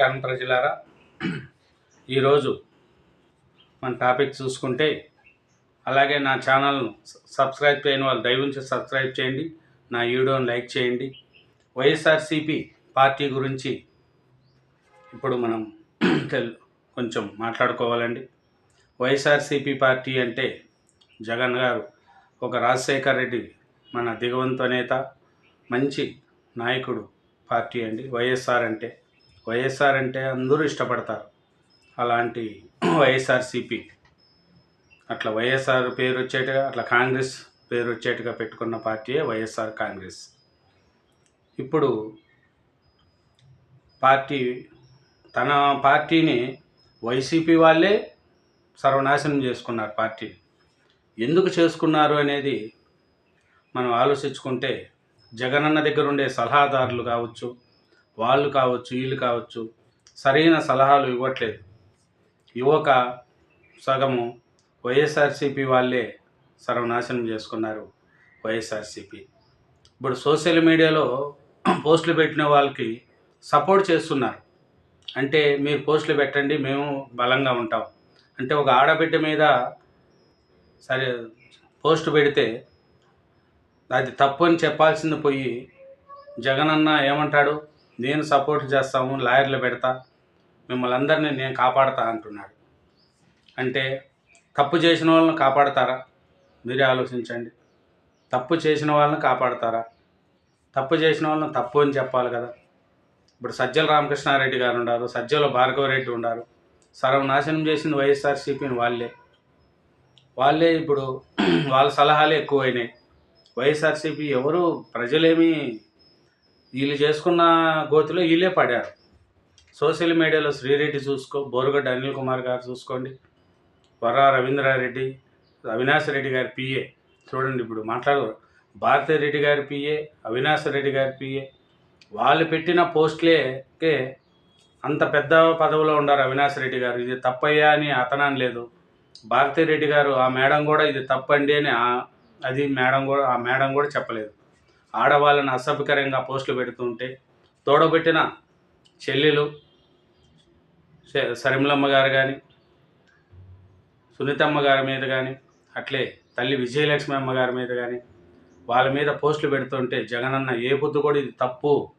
నమస్కారం ప్రజలారా. ఈరోజు మన టాపిక్ చూసుకుంటే అలాగే నా ఛానల్ను సబ్స్క్రైబ్ చేయని వాళ్ళు దయవుంచి సబ్స్క్రైబ్ చేయండి నా వీడియోని లైక్ చేయండి. వైఎస్ఆర్సిపి పార్టీ గురించి ఇప్పుడు మనం తెలు కొంచెం మాట్లాడుకోవాలండి. వైఎస్ఆర్సిపి పార్టీ అంటే జగన్ గారు ఒక రాజశేఖర్ రెడ్డి మన దిగవంత నేత మంచి నాయకుడు పార్టీ అండి. వైఎస్ఆర్ అంటే వైఎస్ఆర్ అంటే అందరూ ఇష్టపడతారు. అలాంటి వైఎస్ఆర్సిపి. అట్లా వైఎస్ఆర్ పేరు వచ్చేట్టుగా అట్లా కాంగ్రెస్ పేరు వచ్చేట్టుగా పెట్టుకున్న పార్టీయే వైఎస్ఆర్ కాంగ్రెస్. ఇప్పుడు పార్టీ తన పార్టీని వైసీపీ వాళ్ళే సర్వనాశనం చేసుకున్నారు పార్టీని. ఎందుకు చేసుకున్నారు అనేది మనం ఆలోచించుకుంటే జగనన్న దగ్గర ఉండే సలహాదారులు కావచ్చు వాళ్ళు కావచ్చు వీళ్ళు కావచ్చు సరైన సలహాలు ఇవ్వట్లేదు. యువక సగము వైఎస్ఆర్సీపీ వాళ్ళే సర్వనాశనం చేసుకున్నారు వైఎస్ఆర్సీపీ. ఇప్పుడు సోషల్ మీడియాలో పోస్టులు పెట్టిన వాళ్ళకి సపోర్ట్ చేస్తున్నారు. అంటే మీరు పోస్టులు పెట్టండి మేము బలంగా ఉంటాం. అంటే ఒక ఆడబిడ్డ మీద సరే పోస్ట్ పెడితే అది తప్పు అని చెప్పాల్సింది పోయి జగనన్న ఏమంటాడు? నేను సపోర్ట్ చేస్తాము లాయర్లు పెడతా మిమ్మల్ని అందరినీ నేను కాపాడతా అంటున్నాడు. అంటే తప్పు చేసిన వాళ్ళని కాపాడతారా? మీరే ఆలోచించండి. తప్పు చేసిన వాళ్ళని కాపాడతారా? తప్పు చేసిన వాళ్ళని తప్పు అని చెప్పాలి కదా. ఇప్పుడు సజ్జల రామకృష్ణారెడ్డి గారు ఉన్నారు సజ్జల భార్గవరెడ్డి ఉన్నారు. సర్వనాశనం చేసింది వైఎస్ఆర్సీపీని వాళ్ళే. వాళ్ళే ఇప్పుడు వాళ్ళ సలహాలే ఎక్కువైనాయి. వైఎస్ఆర్సీపీ ఎవరు? ప్రజలేమి వీళ్ళు చేసుకున్న గోతిలో వీళ్ళే పడారు. సోషల్ మీడియాలో శ్రీరెడ్డి చూసుకో బోరుగడ్డ అనిల్ కుమార్ గారు చూసుకోండి. వర రవీంద్రారెడ్డి అవినాష్ రెడ్డి గారి పిఏ చూడండి ఇప్పుడు మాట్లాడు. భారతీ రెడ్డి గారి పిఏ అవినాష్ రెడ్డి గారి పిఏ వాళ్ళు పెట్టిన పోస్టులేకే అంత పెద్ద పదవిలో ఉన్నారు అవినాష్ రెడ్డి గారు. ఇది తప్పయ్యా అని అతనని లేదు. భారతీ రెడ్డి గారు ఆ మేడం కూడా ఇది తప్పండి అని అది మేడం కూడా ఆ మేడం కూడా చెప్పలేదు. ఆడవాళ్ళను అసభ్యకరంగా పోస్టులు పెడుతుంటే తోడబెట్టిన చెల్లెలు సరిమలమ్మ గారు కానీ సునీతమ్మ గారి మీద కానీ అట్లే తల్లి విజయలక్ష్మి అమ్మ గారి మీద కానీ వాళ్ళ మీద పోస్టులు పెడుతుంటే జగనన్న ఏ బుద్ధి కూడా ఇది తప్పు.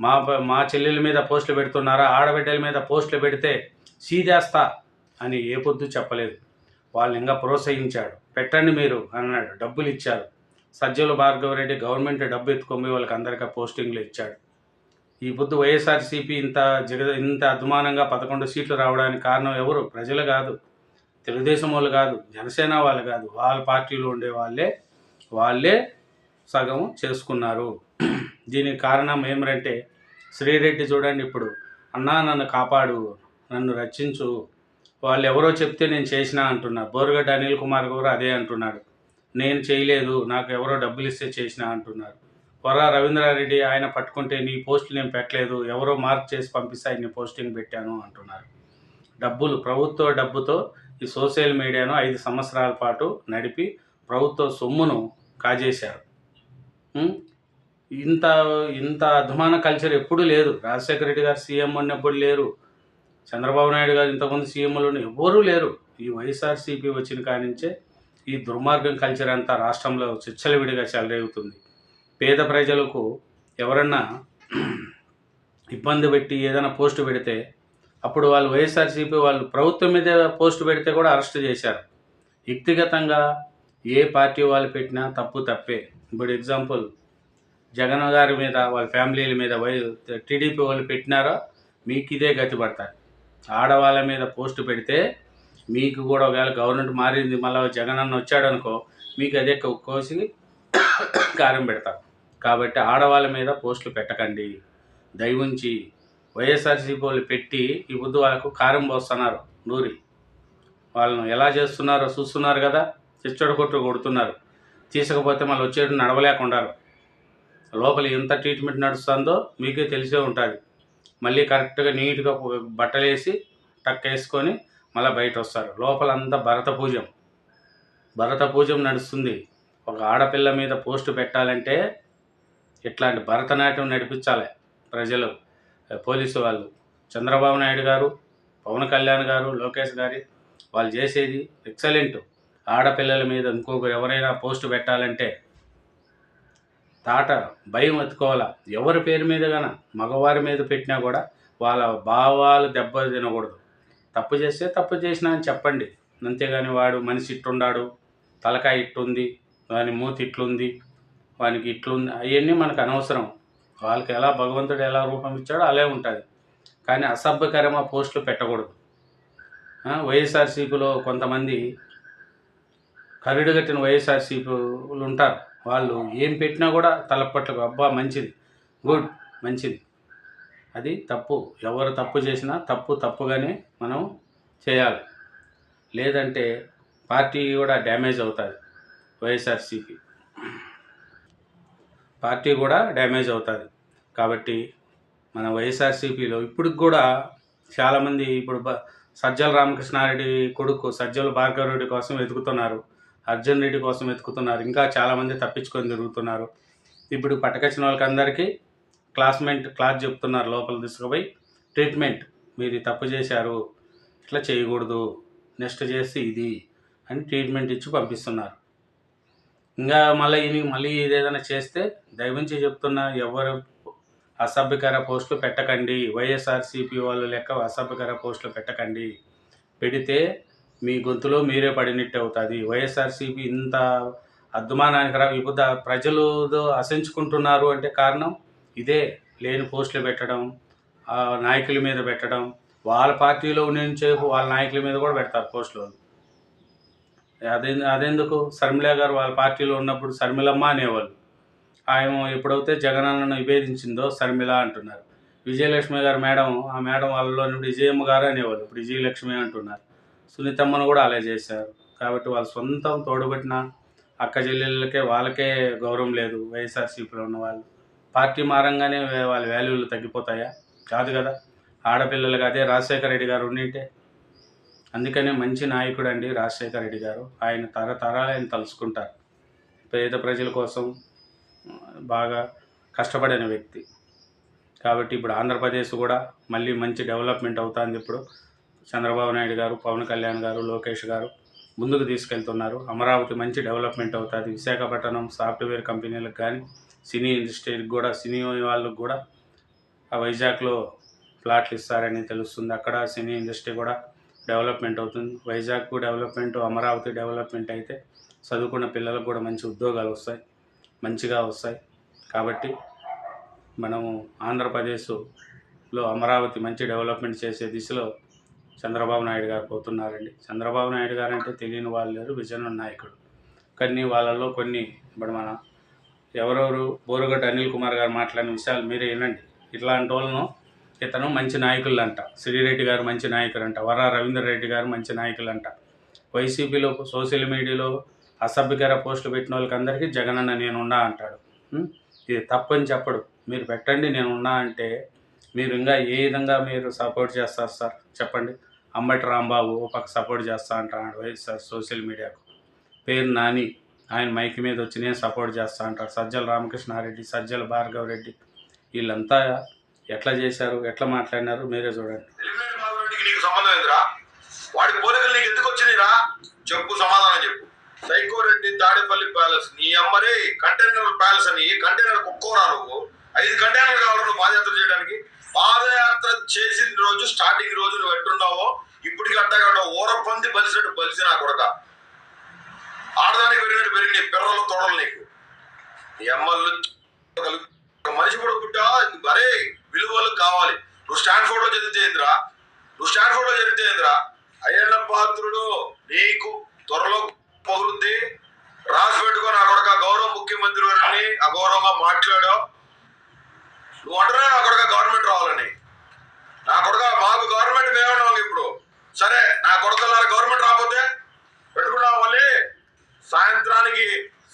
మా మా చెల్లెల మీద పోస్టులు పెడుతున్నారా? ఆడబిడ్డల మీద పోస్టులు పెడితే సీదేస్తా అని ఏ పొద్దు చెప్పలేదు. వాళ్ళు ఇంకా ప్రోత్సహించాడు. పెట్టండి మీరు అన్నాడు. డబ్బులు ఇచ్చారు. సజ్జల భార్గవరెడ్డి గవర్నమెంట్ డబ్బు ఎత్తుకొని వాళ్ళకి అందరికీ పోస్టింగ్లు ఇచ్చాడు. ఈ పొద్దు వైఎస్ఆర్సీపీ ఇంత జగ ఇంత అద్మానంగా పదకొండు సీట్లు రావడానికి కారణం ఎవరు? ప్రజలు కాదు. తెలుగుదేశం వాళ్ళు కాదు. జనసేన వాళ్ళు కాదు. వాళ్ళ పార్టీలో ఉండే వాళ్ళే వాళ్ళే సగం చేసుకున్నారు. దీనికి కారణం ఏమిటంటే శ్రీరెడ్డి చూడండి ఇప్పుడు. అన్నా నన్ను కాపాడు. నన్ను రక్షించు. వాళ్ళు ఎవరో చెప్తే నేను చేసినా అంటున్నారు. బోరుగడ్డ అనిల్ కుమార్ గారు అదే అంటున్నాడు. నేను చేయలేదు నాకు ఎవరో డబ్బులు ఇస్తే చేసినా అంటున్నారు. వర రవీంద్రారెడ్డి ఆయన పట్టుకుంటే నీ పోస్ట్ నేను పెట్టలేదు ఎవరో మార్క్ చేసి పంపిస్తే ఆయన పోస్టింగ్ పెట్టాను అంటున్నారు. డబ్బులు ప్రభుత్వ డబ్బుతో ఈ సోషల్ మీడియాను ఐదు సంవత్సరాల పాటు నడిపి ప్రభుత్వ సొమ్మును కాజేశారు. ఇంత ఇంత అధ్వాన కల్చర్ ఎప్పుడూ లేదు. రాజశేఖర రెడ్డి గారు సీఎం ఉన్నప్పుడు లేరు. చంద్రబాబు నాయుడు గారు ఇంతకుముందు సీఎంలు ఎవ్వరూ లేరు. ఈ వైఎస్ఆర్సీపీ వచ్చిన కానించే ఈ దుర్మార్గం కల్చర్ అంతా రాష్ట్రంలో చిచ్చలవిడిగా చెలరేగుతుంది. పేద ప్రజలకు ఎవరన్నా ఇబ్బంది పెట్టి ఏదైనా పోస్ట్ పెడితే అప్పుడు వాళ్ళు వైఎస్ఆర్సీపీ వాళ్ళు ప్రభుత్వం మీద పోస్ట్ పెడితే కూడా అరెస్ట్ చేశారు. వ్యక్తిగతంగా ఏ పార్టీ వాళ్ళు పెట్టినా తప్పు తప్పే. ఇప్పుడు ఎగ్జాంపుల్ జగన్ గారి మీద వాళ్ళ ఫ్యామిలీల మీద వై టీడీపీ వాళ్ళు పెట్టినారో? మీకు ఇదే గతి పడతారు ఆడవాళ్ళ మీద పోస్ట్ పెడితే మీకు కూడా ఒకవేళ గవర్నమెంట్ మారింది మళ్ళీ జగన్ అన్న వచ్చాడు అనుకో మీకు అదే కోసి కారం పెడతారు కాబట్టి ఆడవాళ్ళ మీద పోస్టులు పెట్టకండి. దయవుంచి వైఎస్ఆర్సీపీ వాళ్ళు పెట్టి ఈ బుద్ధు వాళ్ళకు కారం పోస్తున్నారు నూరి. వాళ్ళను ఎలా చేస్తున్నారో చూస్తున్నారు కదా? చిచ్చడు కొట్టు కొడుతున్నారు. తీసుకపోతే మళ్ళీ వచ్చేటు నడవలేకుండారు. లోపల ఎంత ట్రీట్మెంట్ నడుస్తుందో మీకే తెలిసే ఉంటుంది. మళ్ళీ కరెక్ట్గా నీట్గా బట్టలు వేసి టక్ వేసుకొని మళ్ళీ బయట వస్తారు లోపలంతా భరత పూజం. భరత పూజం నడుస్తుంది. ఒక ఆడపిల్ల మీద పోస్టు పెట్టాలంటే ఇట్లాంటి భరతనాట్యం నడిపించాలి ప్రజలు పోలీసు వాళ్ళు. చంద్రబాబు నాయుడు గారు పవన్ కళ్యాణ్ గారు లోకేష్ గారి వాళ్ళు చేసేది ఎక్సలెంట్. ఆడపిల్లల మీద ఇంకొకరు ఎవరైనా పోస్ట్ పెట్టాలంటే తాట భయం ఎత్తుకోవాలా ఎవరి పేరు మీద కానీ మగవారి మీద పెట్టినా కూడా వాళ్ళ భావాలు దెబ్బ తినకూడదు తప్పు చేస్తే తప్పు చేసినా అని చెప్పండి. అంతేగాని వాడు మనిషి ఇట్టుండాడు తలకాయ ఇట్టుంది వాని మూతి ఇట్లుంది వానికి ఇట్లుంది అవన్నీ మనకు అనవసరం. వాళ్ళకి ఎలా భగవంతుడు ఎలా రూపం ఇచ్చాడో అలా ఉంటుంది. కానీ అసభ్యకరమ పోస్టులు పెట్టకూడదు. వైఎస్ఆర్సీపీలో కొంతమంది కరుడు కట్టిన వైఎస్ఆర్సీపీలు ఉంటారు. వాళ్ళు ఏం పెట్టినా కూడా తలపట్లకు అబ్బా మంచిది గుడ్ మంచిది. అది తప్పు. ఎవరు తప్పు చేసినా తప్పు తప్పుగానే మనం చేయాలి. లేదంటే పార్టీ కూడా డ్యామేజ్ అవుతుంది వైఎస్ఆర్సీపీ. పార్టీ కూడా డ్యామేజ్ అవుతుంది. కాబట్టి మన వైఎస్ఆర్సీపీలో ఇప్పటికి కూడా చాలామంది ఇప్పుడు బ- సజ్జల రామకృష్ణారెడ్డి కొడుకు సజ్జల భార్గవ రెడ్డి కోసం వెతుకుతున్నారు. అర్జున్ రెడ్డి కోసం వెతుకుతున్నారు. ఇంకా చాలామంది తప్పించుకొని తిరుగుతున్నారు. ఇప్పుడు పట్టకచ్చిన వాళ్ళకి అందరికీ క్లాస్మేట్ క్లాస్ చెప్తున్నారు లోపల తీసుకుపోయి ట్రీట్మెంట్ మీరు తప్పు చేశారు ఇట్లా చేయకూడదు నెక్స్ట్ చేస్తే ఇది అని ట్రీట్మెంట్ ఇచ్చి పంపిస్తున్నారు. ఇంకా మళ్ళీ ఈయన మళ్ళీ ఏదైనా చేస్తే దయవించి చెప్తున్నా ఎవరు అసభ్యకర పోస్టులు పెట్టకండి. వైఎస్ఆర్సీపీ వాళ్ళు లెక్క అసభ్యకర పోస్టులు పెట్టకండి. పెడితే మీ గొంతులో మీరే పడినట్టు అవుతుంది. వైఎస్ఆర్సీపీ ఇంత అద్దుమానానికి రా ఇప్పుడు ప్రజలు అసహించుకుంటున్నారు అంటే కారణం ఇదే లేని పోస్టులు పెట్టడం ఆ నాయకుల మీద పెట్టడం వాళ్ళ పార్టీలో నుంచి వాళ్ళ నాయకుల మీద కూడా పెడతారు పోస్టులు అదే అదెందుకు? శర్మిల గారు వాళ్ళ పార్టీలో ఉన్నప్పుడు శర్మిలమ్మ అనేవాళ్ళు. ఆయన ఎప్పుడైతే జగనన్నను విభేదించిందో శర్మిల అంటున్నారు. విజయలక్ష్మి గారు మేడం ఆ మేడం వాళ్ళలో విజయమ్మ గారు అనేవాళ్ళు. ఇప్పుడు విజయలక్ష్మి అంటున్నారు. సునీతమ్మను కూడా అలా చేశారు. కాబట్టి వాళ్ళ సొంతం తోడుబెట్టిన అక్క చెల్లెళ్ళకే వాళ్ళకే గౌరవం లేదు వైఎస్ఆర్సీపీలో ఉన్న వాళ్ళు. పార్టీ మారంగానే వాళ్ళ వాల్యూలు తగ్గిపోతాయా? కాదు కదా. ఆడపిల్లలకి అదే రాజశేఖర రెడ్డి గారు ఉండింటే. అందుకనే మంచి నాయకుడు అండి రాజశేఖర రెడ్డి గారు. ఆయన తరతరాలు ఆయన తలుచుకుంటారు. పేద ప్రజల కోసం బాగా కష్టపడిన వ్యక్తి. కాబట్టి ఇప్పుడు ఆంధ్రప్రదేశ్ కూడా మళ్ళీ మంచి డెవలప్మెంట్ అవుతుంది ఇప్పుడు. చంద్రబాబు నాయుడు గారు పవన్ కళ్యాణ్ గారు లోకేష్ గారు ముందుకు తీసుకెళ్తున్నారు. అమరావతి మంచి డెవలప్మెంట్ అవుతుంది. విశాఖపట్నం సాఫ్ట్వేర్ కంపెనీలకు కానీ సినీ ఇండస్ట్రీకి కూడా సినీ వాళ్ళకు కూడా ఆ వైజాగ్లో ప్లాట్లు ఇస్తారని తెలుస్తుంది. అక్కడ సినీ ఇండస్ట్రీ కూడా డెవలప్మెంట్ అవుతుంది. వైజాగ్ డెవలప్మెంట్ అమరావతి డెవలప్మెంట్ అయితే చదువుకున్న పిల్లలకు కూడా మంచి ఉద్యోగాలు వస్తాయి మంచిగా వస్తాయి. కాబట్టి మనము ఆంధ్రప్రదేశ్లో అమరావతి మంచి డెవలప్మెంట్ చేసే దిశలో చంద్రబాబు నాయుడు గారు పోతున్నారండి. చంద్రబాబు నాయుడు గారు అంటే తెలియని వాళ్ళు లేరు విజన్ నాయకుడు. కానీ వాళ్ళలో కొన్ని ఇప్పుడు మన ఎవరెవరు బోరుగడ్డ అనిల్ కుమార్ గారు మాట్లాడిన విషయాలు మీరే వినండి. ఇట్లాంటి వాళ్ళను ఇతను మంచి నాయకులు అంట శ్రీరెడ్డి గారు మంచి నాయకులు అంట వర రవీందర్ రెడ్డి గారు మంచి నాయకులు అంట వైసీపీలో సోషల్ మీడియాలో అసభ్యకర పోస్టులు పెట్టిన వాళ్ళకి అందరికీ జగనన్న నేనున్నా అంటాడు. ఇది తప్పని చెప్పడు. మీరు పెట్టండి నేను ఉన్నా అంటే మీరు ఇంకా ఏ విధంగా మీరు సపోర్ట్ చేస్తారు సార్? చెప్పండి. అంబటి రాంబాబు ఒక సపోర్ట్ చేస్తా అంటాడు వైఎస్ఆర్ సోషల్ మీడియాకు. పేరు నాని. ఆయన మైక్ మీద వచ్చి నేను సపోర్ట్ చేస్తా అంటారు సజ్జల రామకృష్ణారెడ్డి సజ్జల భార్గవ్ రెడ్డి వీళ్ళంతా ఎట్లా చేశారు ఎట్లా మాట్లాడినారు మీరే చూడండి. నీకు సంబంధం ఏందిరా? వాడి పోలికలు నీకు ఎందుకు వచ్చినాయిరా? చెప్పు సమాధానం చెప్పు. సైకోరెడ్డి తాడేపల్లి ప్యాలెస్ నీ అమ్మరే కంటైనర్ ప్యాలెస్ అని కంటైనర్ కుక్కోరా నువ్వు? ఐదు కంటైనర్ కావాలి నువ్వు పాదయాత్ర చేయడానికి. పాదయాత్ర చేసిన రోజు స్టార్టింగ్ రోజు నువ్వు ఎట్టున్నావో ఇప్పటికి అట్టగా ఊర పంది బలిసినట్టు బలిసి నా కొడక. ఆడదానికి పెరిగినట్టు పెరిగి పిల్లలు తోడలు నీకు. నీ అమ్మలు ఒక మనిషి కూడా పుట్టా మరే విలువలు కావాలి. నువ్వు స్టాన్ఫోర్డ్లో చదివితే ఏందిరా? నువ్వు స్టాన్ఫోర్డ్లో చదివితే ఏందిరా? అయ్యన్న పాత్రుడు నీకు త్వరలో పగులుంది. రాసి పెట్టుకొని అక్కడ గౌరవ ముఖ్యమంత్రి గారిని అగౌరవంగా మాట్లాడావు. నువ్వు అంటున్నా నా కొడుక గవర్నమెంట్ రావాలని నా కొడుక మాకు గవర్నమెంట్ మేమన్నావు ఇప్పుడు సరే నా కొడుకులారా గవర్నమెంట్ రాకపోతే పెట్టుకున్నావు మళ్ళీ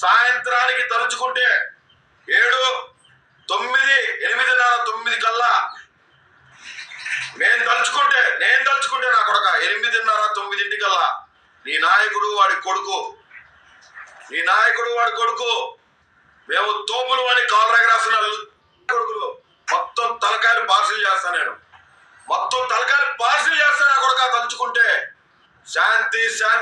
సాయంత్రానికి తలుచుకుంటే ఏడు తొమ్మిది ఎనిమిదిన్నర తొమ్మిది కల్లా. నేను తలుచుకుంటే నేను తలుచుకుంటే నా కొడక ఎనిమిదిన్నర తొమ్మిదింటి కల్లా. నీ నాయకుడు వాడి కొడుకు. నీ నాయకుడు వాడి కొడుకు. మేము తోపులు అని కాల్ రాసిన కొడుకులు. మొత్తం తలకాయలు పార్సిల్ చేస్తా నేను. మొత్తం తలకాయలు పార్సిల్ చేస్తాను కొడక తలుచుకుంటే. శాంతి శాంతి.